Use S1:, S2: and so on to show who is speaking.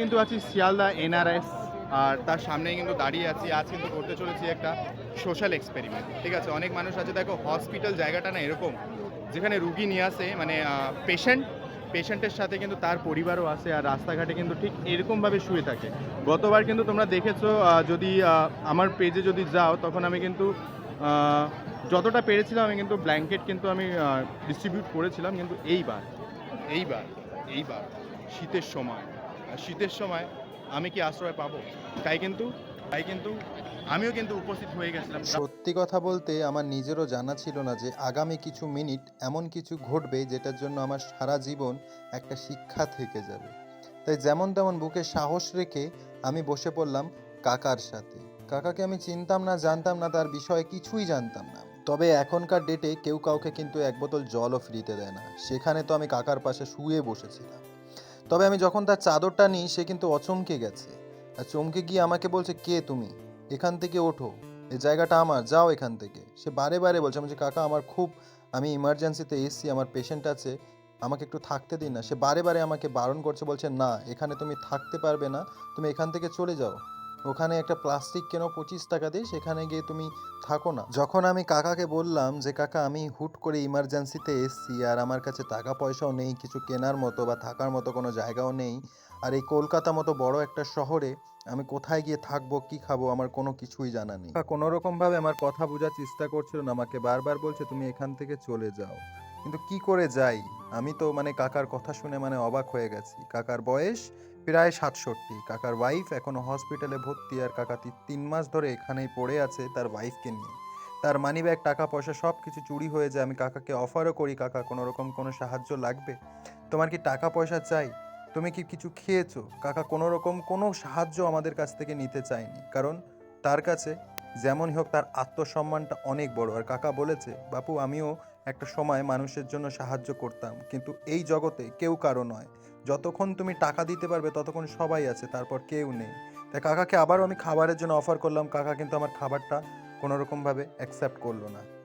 S1: কিন্তু আছি শিয়ালদা এনআরএস, আর তার সামনেই কিন্তু দাঁড়িয়ে আছি। আজ কিন্তু করতে চলেছি একটা সোশ্যাল এক্সপেরিমেন্ট ঠিক আছে? অনেক মানুষ আছে, দেখো হসপিটাল জায়গাটা না এরকম, যেখানে রুগী নিয়ে আসে মানে পেশেন্ট পেশেন্টের সাথে কিন্তু তার পরিবারও আসে, আর রাস্তাঘাটে কিন্তু ঠিক এরকমভাবে শুয়ে থাকে। গতবার কিন্তু তোমরা দেখেছ যদি আমার পেজে যদি যাও, তখন আমি কিন্তু যতটা পেরেছিলাম, আমি কিন্তু ব্ল্যাঙ্কেট কিন্তু আমি ডিস্ট্রিবিউট করেছিলাম, কিন্তু এইবার এইবার এইবার, শীতের সময় শীতের সময় আমি কি আশ্রয় পাবো? তাই কিন্তু তাই কিন্তু আমিও কিন্তু উপস্থিত হয়ে গেছিলাম।
S2: সত্যি কথা বলতে আমার নিজেরও জানা ছিল না যে আগামী কিছু মিনিট এমন কিছু ঘটবে যেটার জন্য আমার সারা জীবন একটা শিক্ষা থেকে যাবে। তাই যেমন তেমন বুকে সাহস রেখে আমি বসে পড়লাম কাকার সাথে। কাকাকে আমি চিনতাম না, জানতাম না, তার বিষয়ে কিছুই জানতাম না। তবে এখনকার ডেটে কেউ কাউকে কিন্তু এক বোতল জলও ফ্রিতে দেয় না। সেখানে তো আমি কাকার পাশে শুয়ে বসেছিলাম। তবে আমি যখন তার চাদরটা নিই, সে কিন্তু অচমকে গেছে। আর চমকে গিয়ে আমাকে বলছে, কে তুমি? এখান থেকে ওঠো। এই জায়গাটা আমার, যাও এখান থেকে। সে বারে বারে বলছে, আমি যে কাকা, আমার খুব, আমি ইমার্জেন্সিতে এসছি, আমার পেশেন্ট আছে, আমাকে একটু থাকতে দিন না। সে বারে বারে আমাকে বারণ করছে, বলছে, না, এখানে তুমি থাকতে পারবে না, তুমি এখান থেকে চলে যাও। ওখানে একটা প্লাস্টিক কেনো পঁচিশ টাকা দিয়ে সেখানে গিয়ে তুমি থাকো না। যখন আমি কাকাকে বললাম যে, কাকা, আমি হুট করে ইমার্জেন্সিতে এসছি আর আমার কাছে টাকা পয়সাও নেই, কিছু কেনার মতো বা থাকার মতো কোনো জায়গাও নেই, আর এই কলকাতা মতো বড় একটা শহরে আমি কোথায় গিয়ে থাকব, কি খাব, আমার কোনো কিছুই জানা নেই। কোনো রকম ভাবে আমার কথা বোঝার চেষ্টা করছিল না, আমাকে বারবার বলছে, তুমি এখান থেকে চলে যাও। কিন্তু কি করে যাই? আমি তো মানে কাকার কথা শুনে মানে অবাক হয়ে গেছি। কাকার বয়স প্রায় সাতষট্টি। কাকার ওয়াইফ এখনও হসপিটালে ভর্তি আর কাকা তিন মাস ধরে এখানেই পড়ে আছে তার ওয়াইফকে নিয়ে। তার মানি ব্যাগ টাকা পয়সা সব কিছু চুরি হয়ে যায় আমি কাকাকে অফারও করি। কাকা, কোনো রকম কোনো সাহায্য লাগবে? তোমার কি টাকা পয়সা চাই? তুমি কি কিছু খেয়েছো? কাকা কোনো রকম কোনো সাহায্য আমাদের কাছ থেকে নিতে চায়নি। কারণ তার কাছে যেমনই হোক তার আত্মসম্মানটা অনেক বড়। আর কাকা বলেছে, বাপু, আমিও একটা সময় মানুষের জন্য সাহায্য করতাম। কিন্তু এই জগতে কেউ কারও নয়। যতক্ষণ তুমি টাকা দিতে পারবে, ততক্ষণ সবাই আছে, তারপর কেউ নেই। তাই কাকাকে আবারও আমি খাবারের জন্য অফার করলাম। কাকা কিন্তু আমার খাবারটা কোনোরকমভাবে অ্যাকসেপ্ট করল না।